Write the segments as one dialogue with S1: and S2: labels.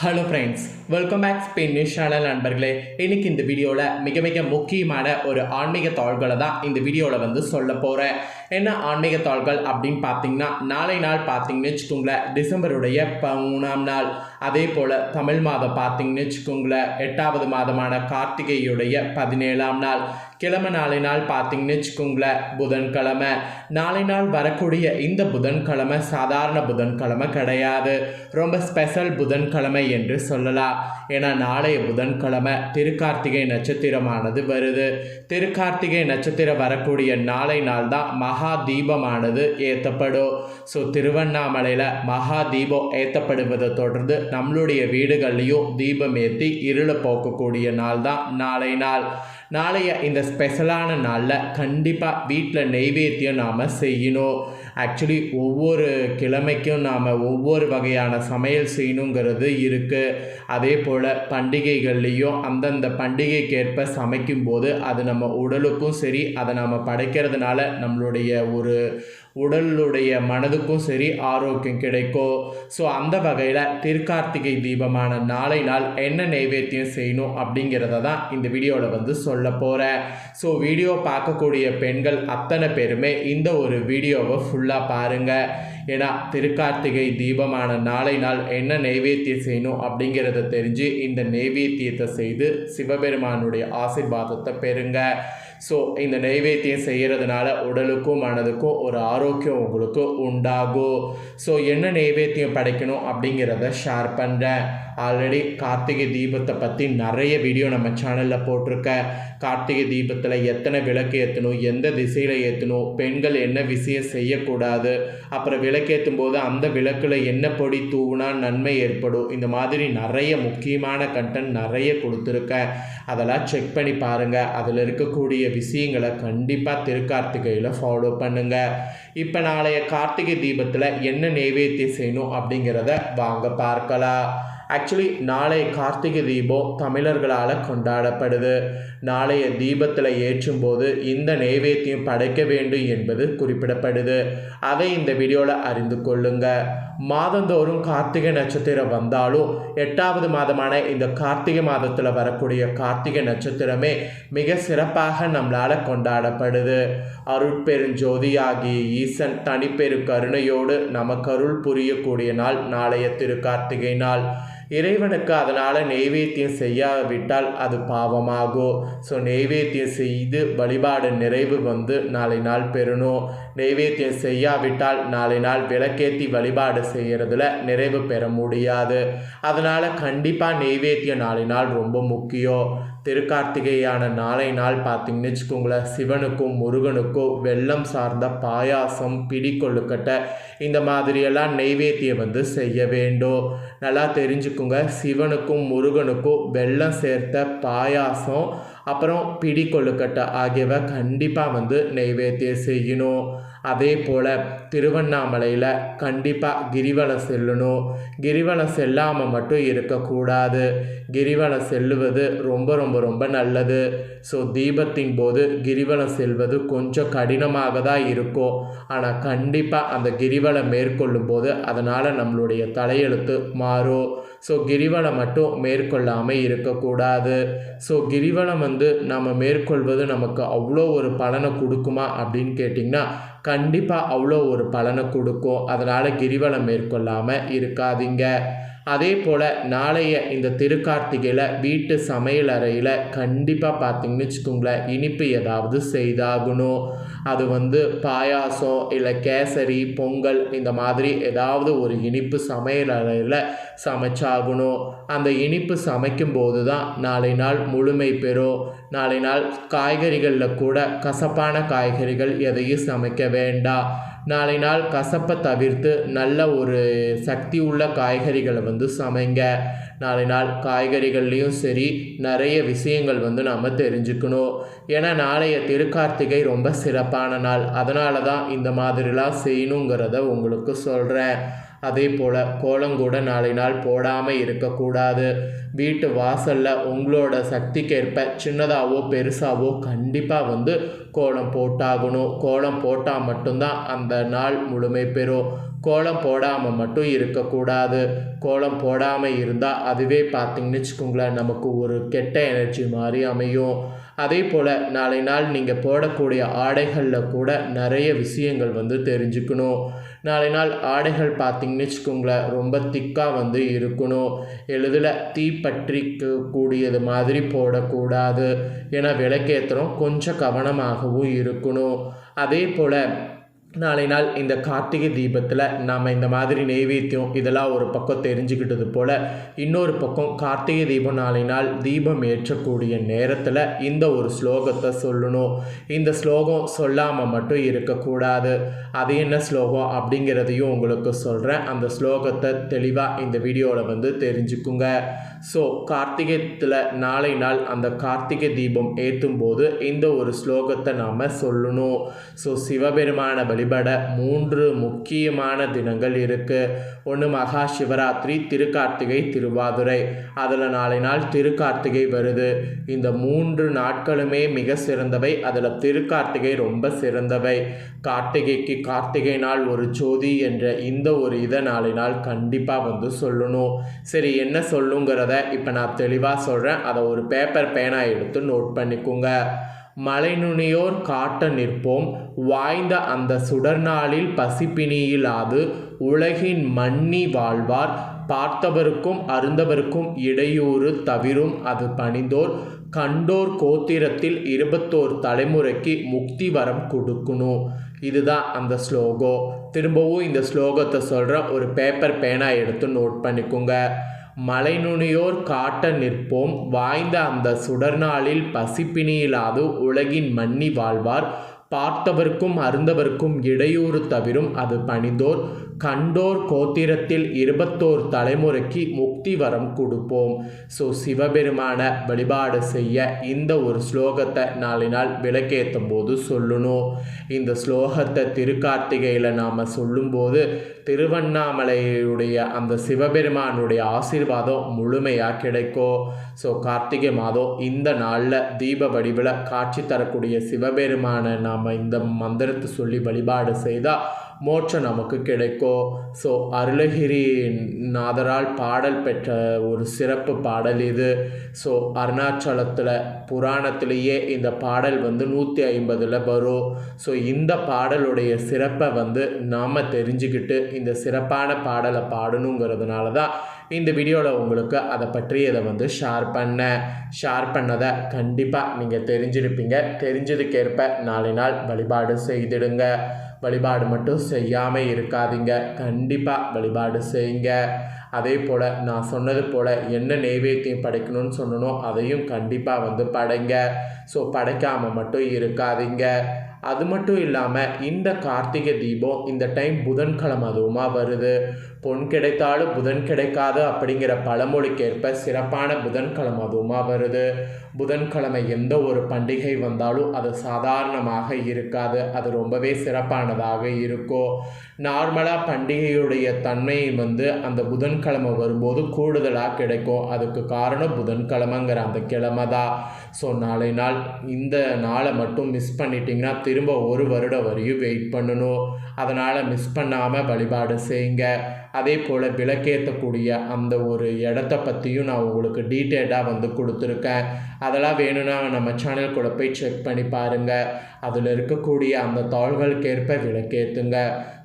S1: Hello friends welcome back Spain news channel நண்பர்களே. இன்னைக்கு இந்த வீடியோவில் மிக மிக முக்கியமான ஒரு ஆன்மீக தாள்களை தான் இந்த வீடியோவில் வந்து சொல்ல போகிறேன் என்ன ஆன்மீக தாள்கள் அப்படின்னு பார்த்தீங்கன்னா நாளை நாள் பார்த்தீங்கன்னு வச்சுக்கோங்களேன் டிசம்பருடைய ப நாள். அதே போல் தமிழ் மாதம் பார்த்தீங்கன்னு வச்சுக்கோங்களேன் எட்டாவது மாதமான கார்த்திகையுடைய பதினேழாம் நாள். கிழமை நாளை நாள் பார்த்தீங்கன்னு வச்சுக்கோங்களேன் புதன்கிழமை. நாளை நாள் வரக்கூடிய இந்த புதன்கிழமை சாதாரண புதன்கிழமை கிடையாது. ரொம்ப ஸ்பெஷல் புதன்கிழமை என்று சொல்லலாம். ஏன்னா நாளைய புதன்கிழமை திருக்கார்த்திகை நட்சத்திரமானது வருது. திருக்கார்த்திகை நட்சத்திரம் வரக்கூடிய நாளை நாள் தான் மகா தீபமானது ஏற்றப்படும் ஸோ திருவண்ணாமலையில் மகா தீபம் ஏற்றப்படுவதை தொடர்ந்து நம்மளுடைய வீடுகள்லையும் தீபம் ஏற்றி இருளை போக்கக்கூடிய நாள் தான் நாளை நாள். நாளைய இந்த ஸ்பெஷலான நாளில் கண்டிப்பாக வீட்டில் நெய்வேத்தியம் நாம் செய்யணும். ஆக்சுவலி ஒவ்வொரு கிழமைக்கும் நாம் ஒவ்வொரு வகையான சமையல் செய்யணுங்கிறது இருக்குது அதே போல் பண்டிகைகள்லேயும் அந்தந்த பண்டிகைக்கேற்ப சமைக்கும்போது அது நம்ம உடலுக்கும் சரி அதை நம்ம படைக்கிறதுனால நம்மளுடைய ஒரு உடலுடைய மனதுக்கும் சரி ஆரோக்கியம் கிடைக்கும். ஸோ அந்த வகையில் திருக்கார்த்திகை தீபமான நாளை நாள் என்ன நைவேத்தியம் செய்யணும் அப்படிங்கிறத தான் இந்த வீடியோவில் வந்து சொல்ல போகிறேன் ஸோ வீடியோ பார்க்கக்கூடிய பெண்கள் அத்தனை பேருமே இந்த ஒரு வீடியோவை ஃபுல்லாக பாருங்கள் ஏன்னா திருக்கார்த்திகை தீபமான நாளை நாள் என்ன நைவேத்தியம் செய்யணும் அப்படிங்கிறத தெரிஞ்சு இந்த நைவேத்தியத்தை செய்து சிவபெருமானுடைய ஆசிர்வாதத்தை பெறுங்க. ஸோ இந்த நைவேத்தியம் செய்கிறதுனால உடலுக்கும் மனதுக்கும் ஒரு ஆரோக்கியம் உங்களுக்கு உண்டாகும். ஸோ என்ன நைவேத்தியம் படைக்கணும் அப்படிங்கிறத ஷேர் பண்ணுறேன் ஆல்ரெடி கார்த்திகை தீபத்தை பற்றி நிறைய வீடியோ நம்ம சேனலில் போட்டிருக்கேன் கார்த்திகை தீபத்தில் எத்தனை விளக்கு ஏற்றணும் எந்த திசையில் ஏற்றணும் பெண்கள் என்ன விஷயம் செய்யக்கூடாது அப்புறம் விளக்கேற்றும் போது அந்த விளக்கில் என்ன பொடி தூவுனா நன்மை ஏற்படும். இந்த மாதிரி நிறைய முக்கியமான கண்டென்ட் நிறைய கொடுத்துருக்கேன் அதெல்லாம் செக் பண்ணி பாருங்கள் அதில் இருக்கக்கூடிய விஷயங்களை கண்டிப்பாக திருக்கார்த்திகையில் ஃபாலோ பண்ணுங்கள் இப்போ நாளைய கார்த்திகை தீபத்தில் என்ன நைவேத்தியம் செய்யணும் அப்படிங்கிறத வாங்க பார்க்கலாம். ஆக்சுவலி நாளை கார்த்திகை தீபம் தமிழர்களால் கொண்டாடப்படுது. நாளைய தீபத்தில் ஏற்றும்போது இந்த நைவேத்தியம் படைக்க வேண்டும் என்பது குறிப்பிடப்படுது. அதை இந்த வீடியோவில் அறிந்து கொள்ளுங்க. மாதந்தோறும் கார்த்திகை நட்சத்திரம் வந்தாலும் எட்டாவது மாதமான இந்த கார்த்திகை மாதத்தில் வரக்கூடிய கார்த்திகை நட்சத்திரமே மிக சிறப்பாக நம்மளால் கொண்டாடப்படுது. அருட்பெருஞ்சோதியாகிய ஈசன் தனிப்பெரு கருணையோடு நமக்கருள் புரியக்கூடிய நாள் நாளைய திருக்கார்த்திகை நாள். இறைவனுக்கு அதனால் நெய்வேத்தியம் செய்யாவிட்டால் அது பாவமாகும் ஸோ நெய்வேத்தியம் செய்து வழிபாடு நிறைவு வந்து நாளை நாள் பெறணும். நெய்வேத்தியம் செய்யாவிட்டால் நாளை நாள் விளக்கேற்றி வழிபாடு செய்கிறதுல நிறைவு பெற முடியாது. அதனால் கண்டிப்பாக நெய்வேத்தியம் நாளை நாள் ரொம்ப முக்கியம். திருக்கார்த்திகையான நாளை நாள் பார்த்தீங்கன்னு வச்சுக்கோங்களேன். சிவனுக்கும் முருகனுக்கும் வெள்ளம் சார்ந்த பாயாசம் பிடி கொழுக்கட்டை இந்த மாதிரியெல்லாம் நெய்வேத்தியம் வந்து செய்ய வேண்டும். நல்லா தெரிஞ்சுக்குங்க. சிவனுக்கும் முருகனுக்கும் வெள்ளம் சேர்த்த பாயாசம் அப்புறம் பிடி கொழுக்கட்டை ஆகியவை கண்டிப்பாக வந்து நெய்வேத்தியம் செய்யணும். அதே போல் திருவண்ணாமலையில் கண்டிப்பாக கிரிவலம் செல்லணும். கிரிவலம் செல்லாமல் மட்டும் இருக்கக்கூடாது. கிரிவலம் செல்லுவது ரொம்ப ரொம்ப ரொம்ப நல்லது. ஸோ தீபத்தின் போது கிரிவலம் செல்வது கொஞ்சம் கடினமாக தான் இருக்கும். ஆனால் கண்டிப்பாக அந்த கிரிவலம் மேற்கொள்ளும் போது அதனால் நம்மளுடைய தலையெழுத்து மாறும். ஸோ கிரிவலம் மட்டும் மேற்கொள்ளாமல் இருக்கக்கூடாது. ஸோ கிரிவலம் வந்து நம்ம மேற்கொள்வது நமக்கு அவ்வளோ ஒரு பலனை கொடுக்குமா அப்படின்னு கேட்டிங்கன்னா கண்டிப்பாக அவ்வளோ ஒரு பலனை கொடுக்கும். அதனால் கிரிவலம் மேற்கொள்ளாமல் இருக்காதீங்க. அதே போல் நாளைய இந்த திருக்கார்த்திகையில் வீட்டு சமையல் அறையில் கண்டிப்பாக பார்த்திங்கன்னு வச்சுக்கோங்களேன் இனிப்பு ஏதாவது செய்தாகணும். அது வந்து பாயாசம் இல்லை கேசரி பொங்கல் இந்த மாதிரி ஏதாவது ஒரு இனிப்பு சமையல் அறையில் சமைச்சாகணும். அந்த இனிப்பு சமைக்கும்போது தான் நாளை நாள் முழுமை பெறும். நாளை நாள் காய்கறிகளில் கூட கசப்பான காய்கறிகள் எதையும் சமைக்க வேண்டாம். நாளை நாள் கசப்பை தவிர்த்து நல்ல ஒரு சக்தி உள்ள காய்கறிகளை வந்து சமைங்க. நாளை நாள் காய்கறிகள்லேயும் சரி நிறைய விஷயங்கள் வந்து நாம் தெரிஞ்சுக்கணும். ஏன்னா நாளைய திருக்கார்த்திகை ரொம்ப சிறப்பான நாள். அதனால தான் இந்த மாதிரிலாம் செய்யணுங்கிறத உங்களுக்கு சொல்கிறேன் அதே போல் கோலங்கூட நாளை நாள் போடாமல் இருக்கக்கூடாது. வீட்டு வாசலில் உங்களோட சக்திக்கேற்ப சின்னதாகவோ பெருசாகவோ கண்டிப்பாக வந்து கோலம் போட்டாகணும். கோலம் போட்டால் மட்டும்தான் அந்த நாள் முழுமை பெறும். கோலம் போடாமல் மட்டும் இருக்கக்கூடாது. கோலம் போடாமல் இருந்தால் அதுவே பார்த்திங்கன்னு வச்சுக்கோங்களேன் நமக்கு ஒரு கெட்ட எனர்ஜி மாதிரி அமையும். அதே போல் நாளை நாள் நீங்கள் போடக்கூடிய ஆடைகளில் கூட நிறைய விஷயங்கள் வந்து தெரிஞ்சுக்கணும். நாளை நாள் ஆடைகள் பார்த்திங்கன்னு வச்சுக்கோங்களேன் ரொம்ப திக்காக வந்து இருக்கணும். எளிதில் தீப்பற்றிக்க கூடியது மாதிரி போடக்கூடாது. ஏன்னா விளக்கேற்றுறோம் கொஞ்சம் கவனமாகவும் இருக்கணும். அதே போல் நாளை நாள் இந்த கார்த்திகை தீபத்தில் நாம் இந்த மாதிரி நெய்வேத்தியம் இதெல்லாம் ஒரு பக்கம் தெரிஞ்சுக்கிட்டது போல் இன்னொரு பக்கம் கார்த்திகை தீபம் நாளை நாள் தீபம் ஏற்றக்கூடிய நேரத்தில் இந்த ஒரு ஸ்லோகத்தை சொல்லணும். இந்த ஸ்லோகம் சொல்லாமல் மட்டும் இருக்கக்கூடாது அது என்ன ஸ்லோகம் அப்படிங்கிறதையும் உங்களுக்கு சொல்கிறேன் அந்த ஸ்லோகத்தை தெளிவாக இந்த வீடியோவில் வந்து தெரிஞ்சுக்குங்க. ஸோ கார்த்திகைத்தில் நாளை நாள் அந்த கார்த்திகை தீபம் ஏற்றும் போது இந்த ஒரு ஸ்லோகத்தை நாம் சொல்லணும். ஸோ சிவபெருமான வழிபட மூன்று முக்கியமான தினங்கள் இருக்குது ஒன்று மகா சிவராத்திரி திருக்கார்த்திகை திருவாதுரை. அதில் நாளை நாள் திருக்கார்த்திகை வருது. இந்த மூன்று நாட்களுமே மிக சிறந்தவை. அதில் திருக்கார்த்திகை ரொம்ப சிறந்தவை. கார்த்திகைக்கு கார்த்திகை நாள் ஒரு ஜோதி என்ற இந்த ஒரு இதை நாளை நாள் கண்டிப்பாக வந்து சொல்லணும். சரி என்ன சொல்லுங்கிறத இப்போ நான் தெளிவாக சொல்கிறேன் அதை ஒரு பேப்பர் பேனா எடுத்து நோட் பண்ணிக்கோங்க. மலை நுனியோர் காட்ட நிற்போம். வாய்ந்த அந்த சுடர்நாளில் பசிப்பினியிலாது உலகின் மன்னி வாழ்வார். பார்த்தவருக்கும் அருந்தவருக்கும் இடையூறு தவிரும் அது பணிந்தோர். கண்டோர் கோத்திரத்தில் இருபத்தோர் தலைமுறைக்கு முக்தி வரம் கொடுக்கணும் இதுதான் அந்த ஸ்லோகோ. திரும்பவும் இந்த ஸ்லோகத்தை சொல்கிற ஒரு பேப்பர் பேனா எடுத்து நோட் பண்ணிக்கோங்க. மலைநுனியோர் காட்ட நிற்போம். வாய்ந்த அந்த சுடர்நாளில் பசிப்பினியிலாது உலகின் மன்னி வாழ்வார். பார்த்தவர்க்கும் அருந்தவர்க்கும் இடையூறு தவிரும் அது பணிந்தோர் கண்டோர் கோத்திரத்தில் இருபத்தோர் தலைமுறைக்கு முக்தி வரம் கொடுப்போம். ஸோ சிவபெருமான வழிபாடு செய்ய இந்த ஒரு ஸ்லோகத்தை நாளை நாள் விளக்கேற்றும் போது சொல்லணும். இந்த ஸ்லோகத்தை திருக்கார்த்திகையில் நாம் சொல்லும்போது திருவண்ணாமலையுடைய அந்த சிவபெருமானுடைய ஆசீர்வாதம் முழுமையாக கிடைக்கும் ஸோ கார்த்திகை மாதம் இந்த நாளில் தீப வடிவில் காட்சி தரக்கூடிய சிவபெருமானை நாம் இந்த மந்திரத்தை சொல்லி வழிபாடு செய்தால் மோட்சம் நமக்கு கிடைக்கும். ஸோ அருளகிரி நாதரால் பாடல் பெற்ற ஒரு சிறப்பு பாடல் இது. ஸோ அருணாச்சலத்தில் புராணத்திலேயே இந்த பாடல் வந்து நூற்றி ஐம்பதில் வரும். ஸோ இந்த பாடலுடைய சிறப்பை வந்து நாம் தெரிஞ்சுக்கிட்டு இந்த சிறப்பான பாடலை பாடணுங்கிறதுனால தான் இந்த வீடியோவில் உங்களுக்கு அதை பற்றி இதை வந்து ஷேர் பண்ணேன். ஷேர் பண்ணதை கண்டிப்பாக நீங்கள் தெரிஞ்சிருப்பீங்க. தெரிஞ்சதுக்கேற்ப நாளை நாள் வழிபாடு செய்திடுங்க. வழிபாடு மட்டும் செய்யாமல் இருக்காதீங்க. கண்டிப்பாக வழிபாடு செய்யுங்க. அதே போல் நான் சொன்னது போல் என்ன நெய்வேத்தியம் படைக்கணும்னு சொன்னனோ அதையும் கண்டிப்பாக வந்து படைங்க. ஸோ படைக்காமல் மட்டும் இருக்காதீங்க. அது மட்டும் இல்லாமல் இந்த கார்த்திகை தீபம் இந்த டைம் புதன்கிழமை அதுவுமா வருது. பொன் கிடைத்தாலும் புதன் கிடைக்காது அப்படிங்கிற பழமொழிக்கேற்ப சிறப்பான புதன்கிழமை அதுவுமா வருது. புதன்கிழமை எந்த ஒரு பண்டிகை வந்தாலும் அது சாதாரணமாக இருக்காது. அது ரொம்பவே சிறப்பானதாக இருக்கும் நார்மலாக பண்டிகையுடைய தன்மை வந்து அந்த புதன்கிழமை வரும்போது கூடுதலாக கிடைக்கும். அதுக்கு காரணம் புதன்கிழமைங்கிற அந்த கிழமை தான். ஸோ நாளை நாள் இந்த நாளை மட்டும் மிஸ் பண்ணிட்டீங்கன்னா திரும்ப ஒரு வருடம் வரையும் வெயிட் பண்ணணும். அதனால் மிஸ் பண்ணாமல் வழிபாடு செய்யுங்க. அதே போல் விளக்கேற்றக்கூடிய அந்த ஒரு இடத்த பற்றியும் நான் உங்களுக்கு டீட்டெயிலாக வந்து கொடுத்துருக்கேன். அதெல்லாம் வேணும்னா நம்ம சேனல் கூட போய் செக் பண்ணி பாருங்கள் அதில் இருக்கக்கூடிய அந்த தாள்களுக்கேற்ப விளக்கேற்றுங்க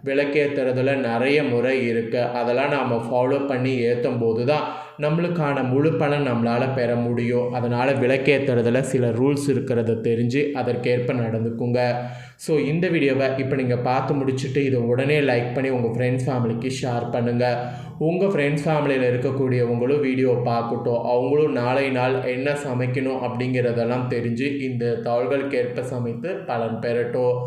S1: விளக்கேற்றுறதுல நிறைய முறை இருக்குது அதெல்லாம் நாம் ஃபாலோ பண்ணி ஏற்றும் போது தான் நம்மளுக்கான முழு பலன் நம்மளால் பெற முடியும். அதனால் விளக்கேற்றுறதுல சில ரூல்ஸ் இருக்கிறத தெரிஞ்சு அதற்கேற்ப நடந்துக்குங்க. ஸோ இந்த வீடியோவை இப்போ நீங்கள் பார்த்து முடிச்சுட்டு இதை உடனே லைக் பண்ணி உங்கள் ஃப்ரெண்ட்ஸ் ஃபேமிலிக்கு ஷேர் பண்ணுங்கள் உங்கள் ஃப்ரெண்ட்ஸ் ஃபேமிலியில் இருக்கக்கூடியவங்களும் வீடியோ பார்க்கட்டும். அவங்களும் நாளை நாள் என்ன சமைக்கணும் அப்படிங்கிறதெல்லாம் தெரிஞ்சு இந்த தாள்களுக்கேற்ப சமைத்து பலன் பெறட்டும்.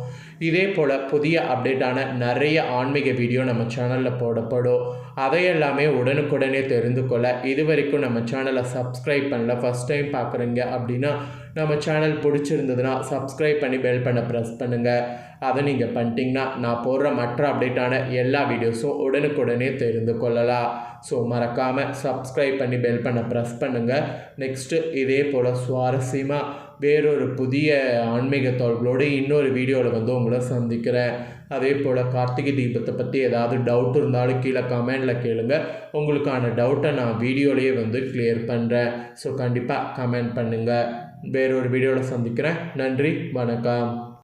S1: இதே போல் புதிய அப்டேட்டான நிறைய ஆன்மீக வீடியோ நம்ம சேனலில் போடப்படும். அதையெல்லாமே உடனுக்குடனே தெரிந்து கொள்ள. இது வரைக்கும் நம்ம சேனலை சப்ஸ்கிரைப் பண்ணல ஃபஸ்ட் டைம் பார்க்குறீங்க அப்படின்னா நம்ம சேனல் பிடிச்சிருந்ததுன்னா சப்ஸ்கிரைப் பண்ணி பெல் பண்ண ப்ரெஸ் பண்ணுங்கள் அதை நீங்கள் பண்ணிட்டீங்கன்னா நான் போடுற மற்ற அப்டேட்டான எல்லா வீடியோஸும் உடனுக்குடனே தெரிந்து கொள்ளலாம். ஸோ மறக்காமல் சப்ஸ்கிரைப் பண்ணி பெல் பண்ண ப்ரெஸ் பண்ணுங்கள் நெக்ஸ்ட்டு இதே போல் சுவாரஸ்யமாக வேறொரு புதிய ஆன்மீக தோள்களோடு இன்னொரு வீடியோவில் வந்து உங்களை சந்திக்கிறேன். அதே போல் கார்த்திகை தீபத்தை பற்றி ஏதாவது டவுட் இருந்தாலும் கீழே கமெண்டில் கேளுங்க. உங்களுக்கான டவுட்டை நான் வீடியோலேயே வந்து கிளியர் பண்ணுறேன் ஸோ கண்டிப்பாக கமெண்ட் பண்ணுங்கள் வேறொரு வீடியோவில் சந்திக்கிறேன். நன்றி வணக்கம்.